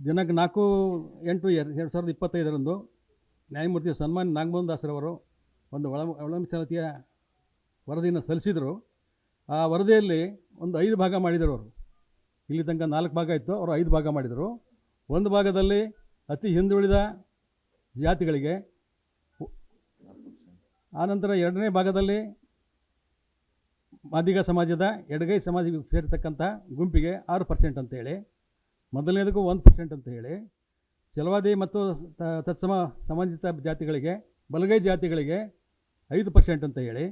ದಿನಾಂಕ ನಾಲ್ಕು, ಎಂಟು ಎರಡು ಎರಡು ಸಾವಿರದ ಇಪ್ಪತ್ತೈದರಂದು ನ್ಯಾಯಮೂರ್ತಿ ಸನ್ಮಾನ್ ನಾಗಮೋಹನ್ ದಾಸರವರು ಒಂದು ಒಳ ಒಳಮೀಸಲಾತಿಯ ವರದಿಯನ್ನು ಸಲ್ಲಿಸಿದರು. ಆ ವರದಿಯಲ್ಲಿ ಒಂದು ಐದು ಭಾಗ ಮಾಡಿದರು ಅವರು. ಇಲ್ಲಿ ತನಕ ನಾಲ್ಕು ಭಾಗ ಇತ್ತು, ಅವರು ಐದು ಭಾಗ ಮಾಡಿದರು. ಒಂದು ಭಾಗದಲ್ಲಿ ಅತಿ ಹಿಂದುಳಿದ ಜಾತಿಗಳಿಗೆ ಆನಂತರ ಎರಡನೇ ಭಾಗದಲ್ಲಿ ಮಾದಿಗ ಸಮಾಜದ ಎಡಗೈ ಸಮಾಜಕ್ಕೆ ಸೇರಿರ್ತಕ್ಕಂಥ ಗುಂಪಿಗೆ ಆರು ಪರ್ಸೆಂಟ್ ಅಂತೇಳಿ. ಮೊದಲನೇದಕ್ಕೂ ಒಂದು ಪರ್ಸೆಂಟ್ ಅಂತ ಹೇಳಿ ಚಲವಾದಿ ಮತ್ತು ತತ್ಸಮ ಸಂಬಂಧಿತ ಜಾತಿಗಳಿಗೆ, ಬಲಗೈ ಜಾತಿಗಳಿಗೆ ಐದು ಪರ್ಸೆಂಟ್ ಅಂತ ಹೇಳಿ,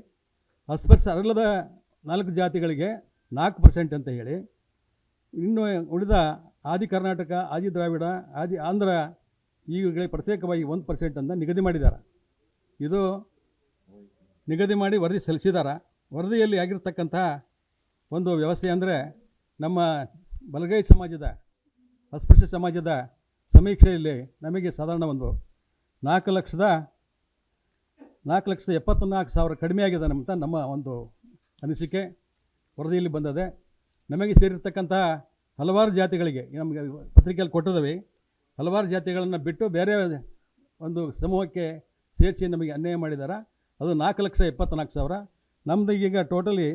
ಅಸ್ಪರ್ಶ ಅರಲದ ನಾಲ್ಕು ಜಾತಿಗಳಿಗೆ ನಾಲ್ಕು ಪರ್ಸೆಂಟ್ ಅಂತ ಹೇಳಿ, ಇನ್ನು ಉಳಿದ ಆದಿ ಕರ್ನಾಟಕ, ಆದಿ ದ್ರಾವಿಡ, ಆದಿ ಆಂಧ್ರ ಈಗಳಿಗೆ ಪ್ರತ್ಯೇಕವಾಗಿ ಒಂದು ಪರ್ಸೆಂಟ್ ಅಂತ ನಿಗದಿ ಮಾಡಿದ್ದಾರೆ ಇದು ನಿಗದಿ ಮಾಡಿ ವರದಿ ಸಲ್ಲಿಸಿದ್ದಾರೆ ವರದಿಯಲ್ಲಿ ಆಗಿರ್ತಕ್ಕಂಥ ಒಂದು ವ್ಯವಸ್ಥೆ ಅಂದರೆ ನಮ್ಮ ಬಲಗೈ ಸಮಾಜದ ಅಸ್ಪೃಶ್ಯ ಸಮಾಜದ ಸಮೀಕ್ಷೆಯಲ್ಲಿ ನಮಗೆ ಸಾಧಾರಣ ಒಂದು ನಾಲ್ಕು ಲಕ್ಷದ ನಾಲ್ಕು ಲಕ್ಷದ ಎಪ್ಪತ್ತ್ನಾಲ್ಕು ಸಾವಿರ ಕಡಿಮೆ ಆಗಿದೆ ಅಂತ ನಮ್ಮ ಒಂದು ಅನಿಸಿಕೆ ವರದಿಯಲ್ಲಿ ಬಂದದೆ. ನಮಗೆ ಸೇರಿರ್ತಕ್ಕಂತಹ ಹಲವಾರು ಜಾತಿಗಳಿಗೆ ನಮಗೆ ಪತ್ರಿಕೆಯಲ್ಲಿ ಕೊಟ್ಟಿದ್ದೀವಿ. ಹಲವಾರು ಜಾತಿಗಳನ್ನು ಬಿಟ್ಟು ಬೇರೆ ಒಂದು ಸಮೂಹಕ್ಕೆ ಸೇರಿಸಿ ನಮಗೆ ಅನ್ಯಾಯ ಮಾಡಿದ್ದಾರೆ ಅದು ನಾಲ್ಕು ಲಕ್ಷ ಎಪ್ಪತ್ತ್ನಾಲ್ಕು ಸಾವಿರ. ನಮ್ಮದು ಈಗ ಟೋಟಲಿ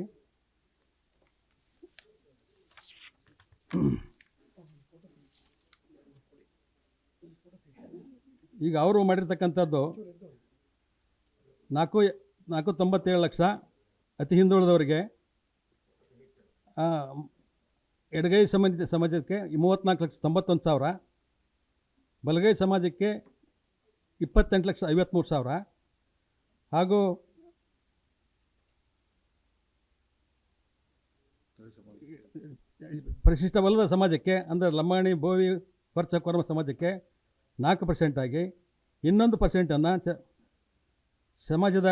ಈಗ ಅವರು ಮಾಡಿರ್ತಕ್ಕಂಥದ್ದು ನಾಲ್ಕು ನಾಲ್ಕು ತೊಂಬತ್ತೇಳು ಲಕ್ಷ ಅತಿ ಹಿಂದುಳಿದವರಿಗೆ ಎಡಗೈ ಸಮಾಜ, ಸಮಾಜಕ್ಕೆ ಮೂವತ್ತ್ನಾಲ್ಕು ಲಕ್ಷ ತೊಂಬತ್ತೊಂದು ಸಾವಿರ, ಬಲಗೈ ಸಮಾಜಕ್ಕೆ ಇಪ್ಪತ್ತೆಂಟು ಲಕ್ಷ ಐವತ್ತ್ಮೂರು ಸಾವಿರ, ಹಾಗೂ ಪರಿಶಿಷ್ಟವಲ್ಲದ ಸಮಾಜಕ್ಕೆ, ಅಂದರೆ ಲಂಬಾಣಿ, ಬೋವಿ ಕೊರಮ ಸಮಾಜಕ್ಕೆ ನಾಲ್ಕು ಪರ್ಸೆಂಟಾಗಿ ಇನ್ನೊಂದು ಪರ್ಸೆಂಟನ್ನು ಚ ಸಮಾಜದ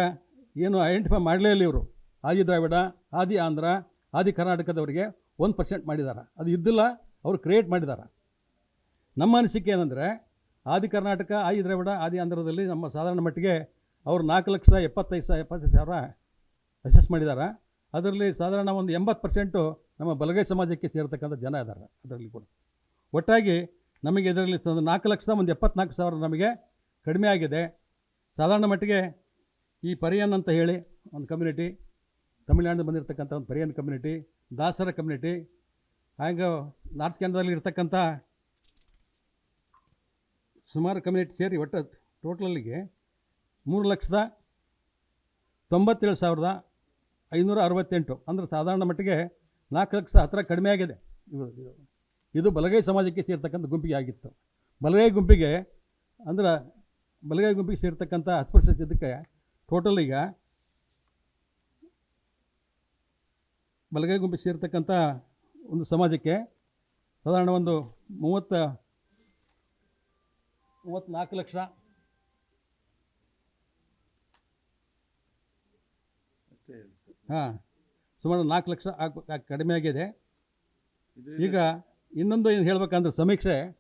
ಏನು ಐಡೆಂಟಿಫೈ ಮಾಡಲೇ ಇಲ್ಲ ಇವರು. ಆದಿ ದ್ರಾವಿಡ, ಆದಿ ಆಂಧ್ರ, ಆದಿ ಕರ್ನಾಟಕದವರಿಗೆ ಒಂದು ಪರ್ಸೆಂಟ್ ಮಾಡಿದ್ದಾರೆ ಅದು ಇದ್ದಿಲ್ಲ, ಅವರು ಕ್ರಿಯೇಟ್ ಮಾಡಿದ್ದಾರೆ ನಮ್ಮ ಅನಿಸಿಕೆ ಏನಂದರೆ, ಆದಿ ಕರ್ನಾಟಕ, ಆದಿ ದ್ರಾವಿಡ, ಆದಿ ಆಂಧ್ರದಲ್ಲಿ ನಮ್ಮ ಸಾಧಾರಣ ಮಟ್ಟಿಗೆ ಅವರು ನಾಲ್ಕು ಲಕ್ಷ ಎಪ್ಪತ್ತೈದು ಸಾವಿರ ಎಪ್ಪತ್ತೈದು ಸಾವಿರ ಅಸೆಸ್ ಮಾಡಿದ್ದಾರೆ ಅದರಲ್ಲಿ ಸಾಧಾರಣ ಒಂದು ಎಂಬತ್ತು ಪರ್ಸೆಂಟು ನಮ್ಮ ಬಲಗೈ ಸಮಾಜಕ್ಕೆ ಸೇರ್ತಕ್ಕಂಥ ಜನ ಇದ್ದಾರೆ ಅದರಲ್ಲಿ ಕೂಡ. ಒಟ್ಟಾಗಿ ನಮಗೆ ಇದರಲ್ಲಿ ನಾಲ್ಕು ಲಕ್ಷದ ಒಂದು ಎಪ್ಪತ್ನಾಲ್ಕು ಸಾವಿರ ನಮಗೆ ಕಡಿಮೆ ಆಗಿದೆ. ಸಾಧಾರಣ ಮಟ್ಟಿಗೆ ಈ ಪರಿಯನ್ ಅಂತ ಹೇಳಿ ಒಂದು ಕಮ್ಯುನಿಟಿ ತಮಿಳ್ನಾಡಿನ ಬಂದಿರತಕ್ಕಂಥ ಒಂದು ಪರಿಯನ್ ಕಮ್ಯುನಿಟಿ ದಾಸರ ಕಮ್ಯುನಿಟಿ ಹಾಗೆ ನಾರ್ತ್ ಕೇಂದ್ರದಲ್ಲಿ ಇರ್ತಕ್ಕಂಥ ಸುಮಾರು ಕಮ್ಯುನಿಟಿ ಸೇರಿ ಒಟ್ಟು ಟೋಟಲಲ್ಲಿಗೆ ಮೂರು ಲಕ್ಷದ ತೊಂಬತ್ತೇಳು ಸಾವಿರದ ಐನೂರ ಅರವತ್ತೆಂಟು. ಅಂದರೆ ಸಾಧಾರಣ ಮಟ್ಟಿಗೆ ನಾಲ್ಕು ಲಕ್ಷ ಹತ್ತಿರ ಕಡಿಮೆ ಆಗಿದೆ. ಇದು ಇದು ಬಲಗೈ ಸಮಾಜಕ್ಕೆ ಸೇರ್ತಕ್ಕಂಥ ಗುಂಪಿಗೆ ಆಗಿತ್ತು. ಬಲಗೈ ಗುಂಪಿಗೆ ಅಂದ್ರೆ ಬಲಗೈ ಗುಂಪಿಗೆ ಸೇರ್ತಕ್ಕಂಥ ಅಸ್ಪೃಶ್ಯತೆ ಟೋಟಲ್ ಈಗ ಬಲಗೈ ಗುಂಪಿಗೆ ಸೇರ್ತಕ್ಕಂಥ ಒಂದು ಸಮಾಜಕ್ಕೆ ಸಾಧಾರಣ ಒಂದು ಮೂವತ್ತ ಮೂವತ್ತ್ನಾಲ್ಕು ಲಕ್ಷ ಹಾಂ ಸುಮಾರು ನಾಲ್ಕು ಲಕ್ಷ ಕಡಿಮೆ ಆಗಿದೆ. ಈಗ ಇನ್ನೊಂದು ಏನು ಹೇಳಬೇಕಂದ್ರೆ ಸಮೀಕ್ಷೆ.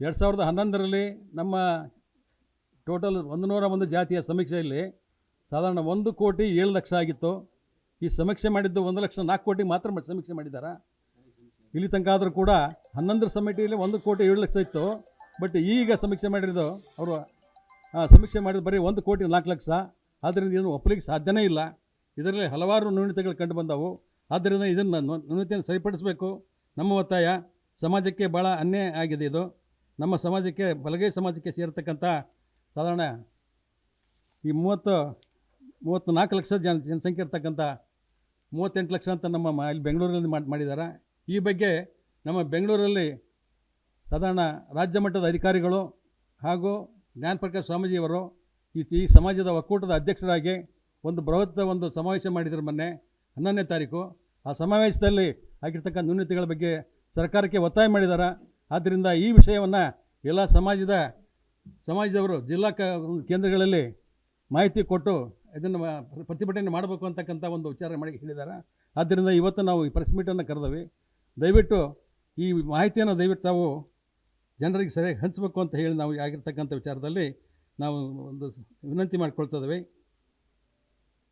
ಎರಡು ಸಾವಿರದ ಹನ್ನೊಂದರಲ್ಲಿ ನಮ್ಮ ಟೋಟಲ್ ಒಂದು ನೂರ ಒಂದು ಜಾತಿಯ ಸಮೀಕ್ಷೆಯಲ್ಲಿ ಸಾಧಾರಣ ಒಂದು ಕೋಟಿ ಏಳು ಲಕ್ಷ ಆಗಿತ್ತು. ಈ ಸಮೀಕ್ಷೆ ಮಾಡಿದ್ದು ಒಂದು ಲಕ್ಷ ನಾಲ್ಕು ಕೋಟಿ ಮಾತ್ರ ಸಮೀಕ್ಷೆ ಮಾಡಿದ್ದಾರೆ? ಇಲ್ಲಿ ತನಕ ಆದರೂ ಕೂಡ ಹನ್ನೊಂದರ ಸಮಿತಿಯಲ್ಲಿ ಒಂದು ಕೋಟಿ ಏಳು ಲಕ್ಷ ಇತ್ತು. ಬಟ್ ಈಗ ಸಮೀಕ್ಷೆ ಮಾಡಿರೋದು ಅವರು ಸಮೀಕ್ಷೆ ಮಾಡಿದ ಬರೀ ಒಂದು ಕೋಟಿ ನಾಲ್ಕು ಲಕ್ಷ. ಆದ್ದರಿಂದ ಇದನ್ನು ಒಪ್ಪಲಿಕ್ಕೆ ಸಾಧ್ಯನೇ ಇಲ್ಲ. ಇದರಲ್ಲಿ ಹಲವಾರು ನ್ಯೂನತೆಗಳು ಕಂಡು ಬಂದವು. ಆದ್ದರಿಂದ ಇದನ್ನು ನ್ಯೂ- ನ್ಯೂನತೆಯನ್ನು ಸರಿಪಡಿಸಬೇಕು. ನಮ್ಮ ಒತ್ತಾಯ ಸಮಾಜಕ್ಕೆ ಭಾಳ ಅನ್ಯಾಯ ಆಗಿದೆ ಇದು. ನಮ್ಮ ಸಮಾಜಕ್ಕೆ, ಬಲಗೈ ಸಮಾಜಕ್ಕೆ ಸೇರ್ತಕ್ಕಂಥ ಸಾಧಾರಣ ಈ ಮೂವತ್ತು ಮೂವತ್ತು ನಾಲ್ಕು ಲಕ್ಷ ಜನ, ಜನಸಂಖ್ಯೆ ಇರ್ತಕ್ಕಂಥ ಮೂವತ್ತೆಂಟು ಲಕ್ಷ ಅಂತ ನಮ್ಮ ಇಲ್ಲಿ ಬೆಂಗಳೂರಿನಲ್ಲಿ ಮಾಡಿ ಮಾಡಿದ್ದಾರೆ ಈ ಬಗ್ಗೆ ನಮ್ಮ ಬೆಂಗಳೂರಲ್ಲಿ ಸಾಧಾರಣ ರಾಜ್ಯ ಮಟ್ಟದ ಅಧಿಕಾರಿಗಳು ಹಾಗೂ ಜ್ಞಾನಪ್ರಕಾಶ್ ಸ್ವಾಮೀಜಿಯವರು ಈ ಈ ಸಮಾಜದ ಒಕ್ಕೂಟದ ಅಧ್ಯಕ್ಷರಾಗಿ ಒಂದು ಬೃಹತ್ ಒಂದು ಸಮಾವೇಶ ಮಾಡಿದ್ರು ಮೊನ್ನೆ ಹನ್ನೊಂದನೇ ತಾರೀಕು. ಆ ಸಮಾವೇಶದಲ್ಲಿ ಆಗಿರ್ತಕ್ಕಂಥ ನ್ಯೂನತೆಗಳ ಬಗ್ಗೆ ಸರ್ಕಾರಕ್ಕೆ ಒತ್ತಾಯ ಮಾಡಿದ್ದಾರೆ ಆದ್ದರಿಂದ ಈ ವಿಷಯವನ್ನು ಎಲ್ಲ ಸಮಾಜದ, ಸಮಾಜದವರು ಜಿಲ್ಲಾ ಕೇಂದ್ರಗಳಲ್ಲಿ ಮಾಹಿತಿ ಕೊಟ್ಟು ಇದನ್ನು ಪ್ರತಿಭಟನೆ ಮಾಡಬೇಕು ಅಂತಕ್ಕಂಥ ಒಂದು ವಿಚಾರ ಮಾಡಿ ಹೇಳಿದ್ದಾರೆ ಆದ್ದರಿಂದ ಇವತ್ತು ನಾವು ಈ ಪ್ರೆಸ್ ಮೀಟನ್ನು ಕರೆದವಿ. ದಯವಿಟ್ಟು ಈ ಮಾಹಿತಿಯನ್ನು ದಯವಿಟ್ಟು ತಾವು ಜನರಿಗೆ ಸರಿಯಾಗಿ ಹಂಚಬೇಕು ಅಂತ ಹೇಳಿ ನಾವು ಆಗಿರ್ತಕ್ಕಂಥ ವಿಚಾರದಲ್ಲಿ ನಾವು ಒಂದು ವಿನಂತಿ ಮಾಡಿಕೊಳ್ತಾ